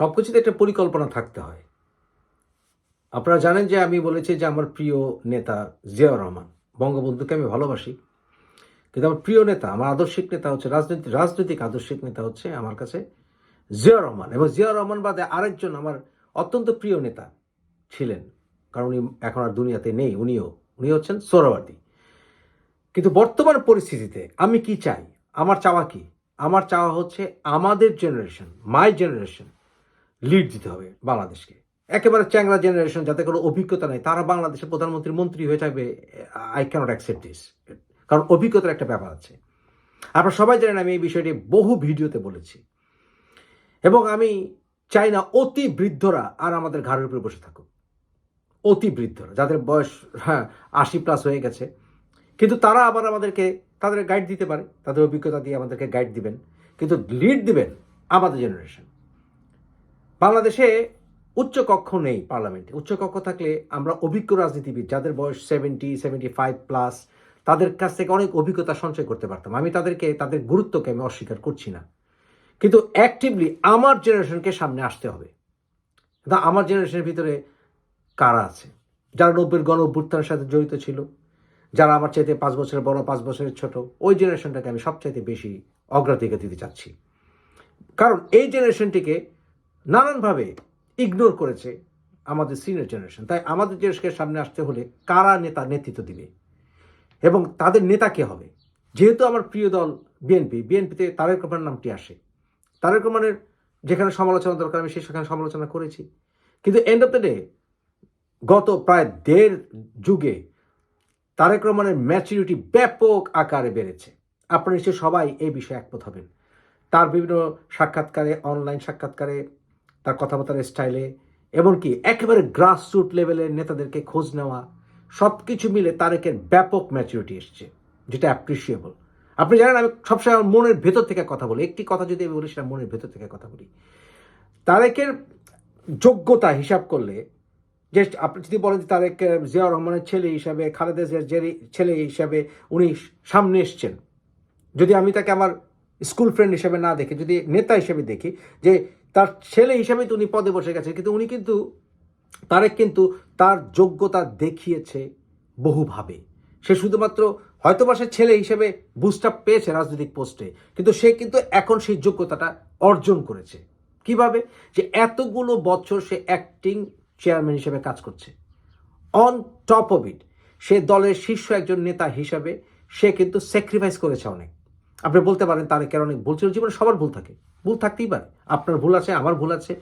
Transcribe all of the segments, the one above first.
সব কিছুতে একটা পরিকল্পনা থাকতে হয়। আপনারা জানেন যে আমি বলেছি যে আমার প্রিয় নেতা জিয়াউর রহমান। বঙ্গবন্ধুকে আমি ভালোবাসি। কিন্তু আমার প্রিয় নেতা, আমার আদর্শিক নেতা হচ্ছে রাজনৈতিক রাজনৈতিক আদর্শিক নেতা হচ্ছে আমার কাছে জিয়াউর রহমান। এবং জিয়াউর রহমান বাদে আরেকজন আমার অত্যন্ত প্রিয় নেতা ছিলেন। কারণ উনি এখন আর দুনিয়াতে নেই, উনিও, উনি হচ্ছেন সোহরাওয়ার্দী। কিন্তু বর্তমান পরিস্থিতিতে আমি কি চাই? আমার চাওয়া কি? আমার চাওয়া হচ্ছে আমাদের জেনারেশন মাই জেনারেশন লিড দিতে হবে বাংলাদেশকে। একেবারে চ্যাংরা জেনারেশন যাতে কোনো অভিজ্ঞতা নেই, তারা বাংলাদেশের প্রধানমন্ত্রী, মন্ত্রী হয়ে থাকবে আই ক্যানট অ্যাকসেপ্ট দিস কারণ অভিজ্ঞতার একটা ব্যাপার আছে। আপনারা সবাই জানেন, আমি এই বিষয়টি বহু ভিডিওতে বলেছি। এবং আমি চাই না অতি বৃদ্ধরা আর আমাদের ঘাড়ের উপরে বসে থাকুক। অতি বৃদ্ধরা, যাদের বয়স হ্যাঁ আশি প্লাস হয়ে গেছে। কিন্তু তারা আবার আমাদেরকে, তাদের গাইড দিতে পারে। তাদের অভিজ্ঞতা দিয়ে আমাদেরকে গাইড দিবেন। কিন্তু লিড দিবেন আমাদের জেনারেশন বাংলাদেশে উচ্চ কক্ষ নেই পার্লামেন্টে। উচ্চ কক্ষ থাকলে আমরা অভিজ্ঞ রাজনীতিবিদ যাদের বয়স সেভেন্টি সেভেন্টি ফাইভ প্লাস তাদের কাছ থেকে অনেক অভিজ্ঞতা সঞ্চয় করতে পারতাম। আমি তাদেরকে, তাদের গুরুত্বকে আমি অস্বীকার করছি না। কিন্তু অ্যাক্টিভলি আমার জেনারেশনকে সামনে আসতে হবে। আমার জেনারেশনের ভিতরে কারা আছে? যারা নব্বের গণ অভ্যুত্থানের সাথে জড়িত ছিল, যারা আমার চাইতে পাঁচ বছরের বড়, পাঁচ বছরের ছোট, ওই জেনারেশনটাকে আমি সবচাইতে বেশি অগ্রাধিকার দিতে চাচ্ছি। কারণ এই জেনারেশনটিকে নানানভাবে ইগনোর করেছে আমাদের সিনিয়র জেনারেশন তাই আমাদের দেশকে সামনে আসতে হলে কারা নেতা নেতৃত্ব দিবে? এবং তাদের নেতা কে হবে? যেহেতু আমার প্রিয় দল বিএনপি বিএনপিতে তারেক রহমানের নামটি আসে। তারেক রহমানের যেখানে সমালোচনা দরকার, আমি সেখানে সমালোচনা করেছি। কিন্তু এন্ড অফ দ্য ডে গত প্রায় দেড় যুগে তারেক রহমানের ম্যাচুরিটি ব্যাপক আকারে বেড়েছে। আপনারা নিশ্চয়ই সবাই এই বিষয়ে একমত হবেন। তার বিভিন্ন সাক্ষাৎকারে অনলাইন সাক্ষাৎকারে তার কথাবার্তার স্টাইলে, এমনকি একেবারে গ্রাসরুট লেভেলের নেতাদেরকে খোঁজ নেওয়া সব কিছু মিলে তারেকের ব্যাপক ম্যাচুরিটি এসছে, যেটা অ্যাপ্রিসিয়েবল আপনি জানেন, আমি সবসময় আমার মনের ভেতর থেকে কথা বলি। একটি কথা যদি আমি বলি, সেটা মনের ভেতর থেকে কথা বলি। তারেকের যোগ্যতা হিসাব করলে যে আপনি যদি বলেন যে তারেক জিয়াউর রহমানের ছেলে হিসাবে, খালেদা জিয়ার ছেলে হিসাবে উনি সামনে এসছেন। যদি আমি তাকে আমার স্কুল ফ্রেন্ড হিসেবে না দেখি, যদি নেতা হিসেবে দেখি, যে তার ছেলে হিসাবে উনি পদে বসে গেছেন, কিন্তু উনি কিন্তু, তারেক কিন্তু তার যোগ্যতা দেখিয়েছে বহুভাবে। সে শুধুমাত্র হয়তো বা সে ছেলে হিসেবে বুস্টাপ পেয়েছে রাজনৈতিক পোস্টে কিন্তু সে কিন্তু এখন সেই যোগ্যতাটা অর্জন করেছে। কীভাবে? যে এতগুলো বছর সে অ্যাক্টিং চেয়ারম্যান হিসেবে কাজ করছে। অন টপ অফ ইট সে দলের শীর্ষ একজন নেতা হিসাবে সে কিন্তু স্যাক্রিফাইস করেছে অনেক। আপনি বলতে পারেন তারেকের অনেক ভুল ছিল, জীবনে সবার ভুল থাকে। ভুল থাকতেই পারে। আপনার ভুল আছে, আমার ভুল আছে।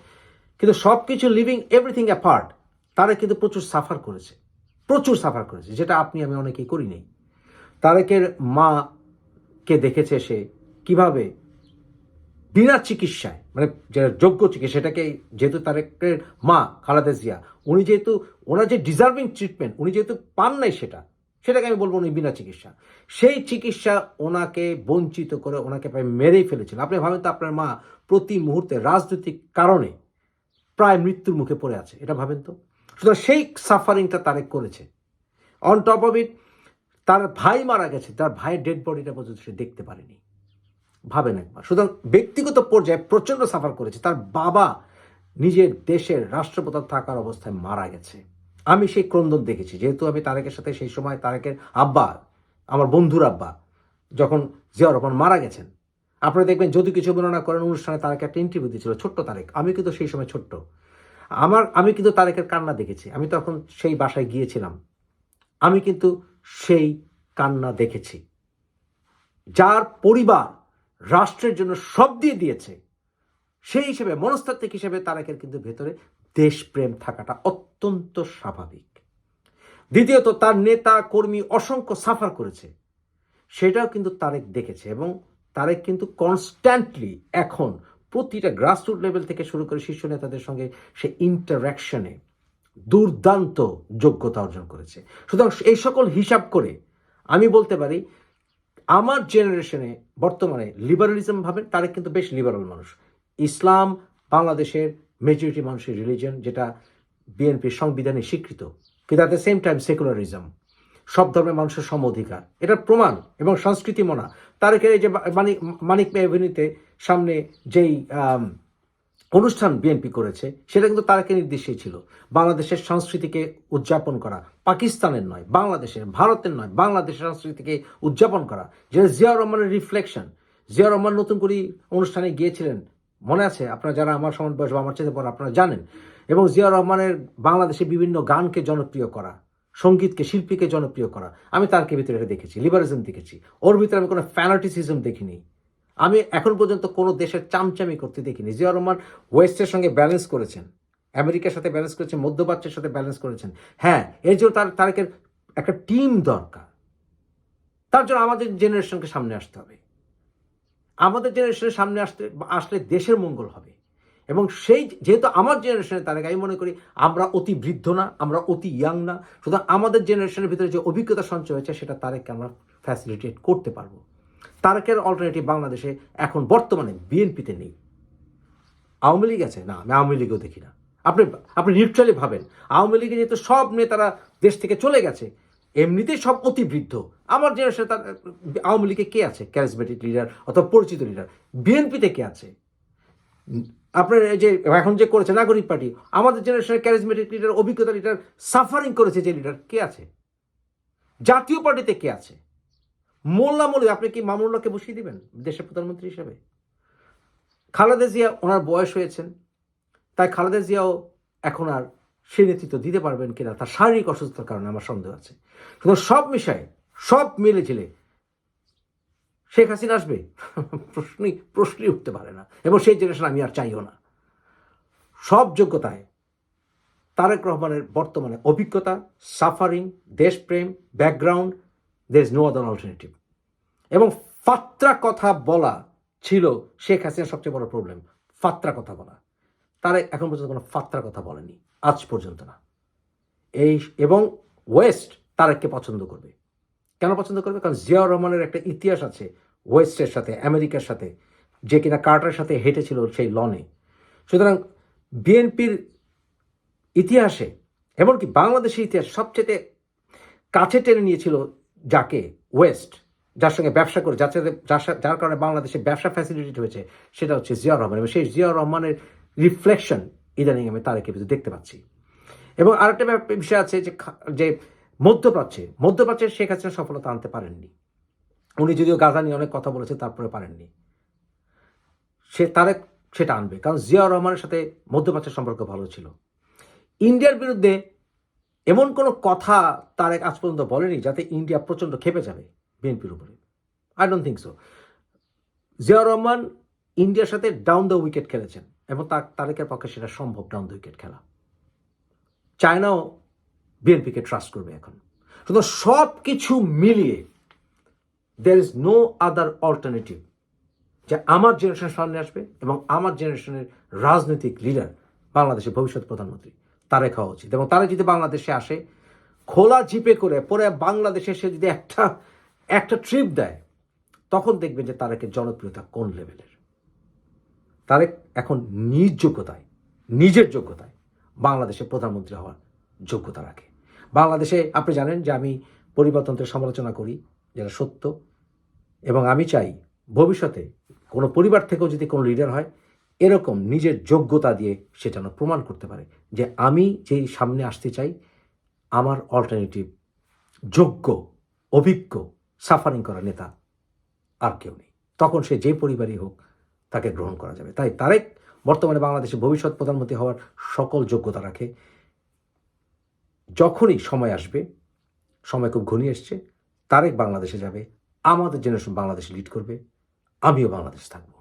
কিন্তু সব কিছু লিভিং এভরিথিং অ্যাপার্ট তারা কিন্তু প্রচুর সাফার করেছে। প্রচুর সাফার করেছে, যেটা আপনি, আমি অনেকেই করি নেই। তারেকের মাকে দেখেছে সে কীভাবে বিনা চিকিৎসায় মানে যে যোগ্য চিকিৎসা সেটাকে যেহেতু তারেকের মা, খালেদা জিয়া, উনি যেহেতু, ওনার যে ডিজার্ভিং ট্রিটমেন্ট উনি যেহেতু পান নাই সেটা সেটাকে আমি বলব উনি বিনা চিকিৎসা। সেই চিকিৎসা ওনাকে বঞ্চিত করে ওনাকে প্রায় মেরেই ফেলেছিল। আপনি ভাবেন তো আপনার মা প্রতি মুহূর্তে রাজনৈতিক কারণে প্রায় মৃত্যুর মুখে পড়ে আছে, এটা ভাবেন তো? সুতরাং সেই সাফারিংটা তারেক করেছে। অন টপ অফ ইট তার ভাই মারা গেছে, তার ভাইয়ের ডেড বডিটা পর্যন্ত সে দেখতে পারেনি। ভাবেন একবার। সুতরাং ব্যক্তিগত পর্যায়ে প্রচণ্ড সাফার করেছে। তার বাবা নিজের দেশের রাষ্ট্রপ্রধান থাকার অবস্থায় মারা গেছে। আমি সেই ক্রন্দন দেখেছি। যেহেতু আমি তারেকের সাথে সেই সময় তারেকের আব্বা, আমার বন্ধুর আব্বা, যখন জিয়া রহমান মারা গেছেন, আপনারা দেখবেন যদি কিছু বর্ণনা করেন, অনুষ্ঠানে তারেক একটা ইন্টারভিউ দিয়েছিল, ছোট্ট তারেক। আমি কিন্তু সেই সময় ছোট্ট। আমার, আমি কিন্তু তারেকের কান্না দেখেছি। আমি তখন সেই বাসায় গিয়েছিলাম। আমি কিন্তু সেই কান্না দেখেছি। যার পরিবার রাষ্ট্রের জন্য সব দিয়ে দিয়েছে, সেই হিসেবে, মনস্তাত্ত্বিক হিসেবে তারেকের কিন্তু ভেতরে দেশপ্রেম থাকাটা অত্যন্ত স্বাভাবিক। দ্বিতীয়ত, তার নেতা কর্মী অসংখ্য সাফার করেছে। সেটাও কিন্তু তারেক দেখেছে এবং তারেক কিন্তু কনস্ট্যান্টলি এখন প্রতিটা গ্রাসরুট লেভেল থেকে শুরু করে শীর্ষ নেতাদের সঙ্গে সে ইন্টারাকশনে দুর্দান্ত যোগ্যতা অর্জন করেছে। সুতরাং এই সকল হিসাব করে আমি বলতে পারি, আমার জেনারেশনে বর্তমানে লিবারালিজম ভাবেন, তারেক কিন্তু বেশ লিবারাল মানুষ। ইসলাম বাংলাদেশের মেজরিটি মানুষের রিলিজন যেটা বিএনপির সংবিধানে স্বীকৃত, কিন্তু at the same time secularism সব ধর্মের মানুষের সম অধিকার। এটার প্রমাণ এবং সংস্কৃতি মনা। তারেকের এই যে মানিক মানিক এভিনিউতে সামনে যেই অনুষ্ঠান বিএনপি করেছে, সেটা কিন্তু তারাকে নির্দেশেই ছিল। বাংলাদেশের সংস্কৃতিকে উদযাপন করা পাকিস্তানের নয়, বাংলাদেশের, ভারতের নয়, বাংলাদেশের সংস্কৃতিকে উদযাপন করা। যেটা জিয়াউর রহমানের রিফ্লেকশন জিয়াউর রহমান নতুন করে অনুষ্ঠানে গিয়েছিলেন মনে আছে? আপনারা যারা আমার সমান বয়স বা আমার চেয়ে পর আপনারা জানেন। এবং জিয়া রহমানের বাংলাদেশে বিভিন্ন গানকে জনপ্রিয় করা, সঙ্গীতকে, শিল্পীকে জনপ্রিয় করা, আমি তারকে ভিতরে এটা দেখেছি লিবারিজম দেখেছি। ওর ভিতরে আমি কোনো ফ্যানাটিসিজম দেখিনি। আমি এখন পর্যন্ত কোনো দেশের চামচামি করতে দেখিনি। জিয়া রহমান ওয়েস্টের সঙ্গে ব্যালেন্স করেছেন, আমেরিকার সাথে ব্যালেন্স করেছেন, মধ্যপ্রাচ্যের সাথে ব্যালেন্স করেছেন। হ্যাঁ এর জন্য তার, তারেকের একটা টিম দরকার। তার জন্য আমাদের জেনারেশনকে সামনে আসতে হবে। আমাদের জেনারেশনের সামনে আসতে, আসলে দেশের মঙ্গল হবে। এবং সেই যেহেতু আমার জেনারেশনের তারেক আমি মনে করি, আমরা অতি বৃদ্ধ না, আমরা অতি ইয়াং না, সুতরাং আমাদের জেনারেশনের ভিতরে যে অভিজ্ঞতা সঞ্চয় হয়েছে, সেটা তারেককে আমরা ফ্যাসিলিটেট করতে পারব। তারেকের অল্টারনেটিভ বাংলাদেশে এখন বর্তমানে বিএনপিতে নেই। আওয়ামী লীগ আছে? না, আমি আওয়ামী লীগও দেখি না। আপনি আপনি নিউট্রালি ভাবেন। আওয়ামী লীগে যেহেতু সব নেতারা দেশ থেকে চলে গেছে, এমনিতেই সব অতি বৃদ্ধ। আমার জেনারেশনে তার, আওয়ামী লীগে কে আছে? ক্যারিসমেটিক লিডার অথবা পরিচিত লিডার বিএনপিতে কে আছে? আপনার এই যে, এখন যে করেছে নাগরিক পার্টি, আমাদের জেনারেশনের ক্যারিসমেটিক লিডার অভিজ্ঞতা লিডার সাফারিং করেছে যে লিডার কে আছে? জাতীয় পার্টিতে কে আছে? মোল্লা মলি আপনি কি মামুল্লাহকে বসিয়ে দিবেন? দেশের প্রধানমন্ত্রী হিসেবে? খালেদা জিয়া, ওনার বয়স হয়েছেন তাই খালেদা জিয়াও এখন আর সে নেতৃত্ব দিতে পারবেন কিনা, তার শারীরিক অসুস্থতার কারণে আমার সন্দেহ আছে। সব মিশায় সব মিলে ঝিলে শেখ হাসিনা আসবে? প্রশ্নই প্রশ্নই উঠতে পারে না। এবং সেই জেনারেশন আমি আর চাইও না। সব যোগ্যতায় তারেক রহমানের বর্তমানে অভিজ্ঞতা সাফারিং দেশপ্রেম background there is no other alternative এবং ফাত্রা কথা বলা ছিল শেখ হাসিনার সবচেয়ে বড় প্রবলেম ফাত্রা কথা বলা। তারা এখন পর্যন্ত কোনো ফাত্রা কথা বলেনি। আজ পর্যন্ত না। এই, এবং ওয়েস্ট তারেককে পছন্দ করবে। কেন পছন্দ করবে? কারণ জিয়াউর রহমানের একটা ইতিহাস আছে ওয়েস্টের সাথে, আমেরিকার সাথে, যে কিনা কার্টারের সাথে হেঁটেছিল সেই লনে। সুতরাং বিএনপির ইতিহাসে, এমনকি বাংলাদেশের ইতিহাস সবচেয়ে কাছে টেনে নিয়েছিল যাকে? ওয়েস্ট, যার সঙ্গে ব্যবসা করে, যার সাথে যার কারণে বাংলাদেশে ব্যবসা ফ্যাসিলিটি হয়েছে, সেটা হচ্ছে জিয়াউর রহমান। এবং সেই জিয়াউর রহমানের রিফ্লেকশন ইদানিং আমি ভিতরে দেখতে পাচ্ছি। এবং আরেকটা বিষয় আছে যে যে মধ্যপ্রাচ্যে মধ্যপ্রাচ্যে শেখ হাসিনা সফলতা আনতে পারেননি। উনি যদিও গাজা নিয়ে অনেক কথা বলেছে তারপরে পারেননি। সে, তারেক সেটা আনবে, কারণ জিয়াউর রহমানের সাথে মধ্যপ্রাচ্যের সম্পর্ক ভালো ছিল। ইন্ডিয়ার বিরুদ্ধে এমন কোনো কথা তারেক আজ পর্যন্ত বলেনি যাতে ইন্ডিয়া প্রচণ্ড খেপে যাবে বিএনপির উপরে। I don't think so Ziaur Rahman ইন্ডিয়ার সাথে ডাউন দ্য উইকেট খেলেছেন, এবং তার, তারেকের পক্ষে সেটা সম্ভব ডাউন দ্য উইকেট খেলা। চায়নাও বিএনপিকে ট্রাস্ট করবে এখন। শুধু সব কিছু মিলিয়ে there is no other alternative যে আমার জেনারেশন সামনে আসবে এবং আমার জেনারেশনের রাজনৈতিক লিডার বাংলাদেশের ভবিষ্যৎ প্রধানমন্ত্রী তারে খাওয়া উচিত। এবং তারা যদি বাংলাদেশে আসে, খোলা জিপে করে পরে বাংলাদেশে সে যদি একটা একটা ট্রিপ দেয়, তখন দেখবেন যে তারেকের জনপ্রিয়তা কোন লেভেলের তারেক এখন নিজ যোগ্যতায়, নিজের যোগ্যতায় বাংলাদেশের প্রধানমন্ত্রী হওয়ার যোগ্যতা রাখে। বাংলাদেশে আপনি জানেন যে আমি পরিবারতন্ত্রের সমালোচনা করি, যেটা সত্য, এবং আমি চাই ভবিষ্যতে কোনো পরিবার থেকেও যদি কোনো লিডার হয়, এরকম নিজের যোগ্যতা দিয়ে সে যেন প্রমাণ করতে পারে যে আমি যেই সামনে আসতে চাই, আমার অল্টারনেটিভ যোগ্য, অভিজ্ঞ সাফারিং করা নেতা আর কেউ নেই। তখন সে যে পরিবারই হোক, তাকে গ্রহণ করা যাবে। তাই তারেক বর্তমানে বাংলাদেশের ভবিষ্যৎ প্রধানমন্ত্রী হওয়ার সকল যোগ্যতা রাখে। যখনই সময় আসবে, সময় খুব ঘনিয়ে এসছে, তারেক বাংলাদেশে যাবে, আমাদের জেনারেশন বাংলাদেশে লিড করবে, আমিও বাংলাদেশ থাকব।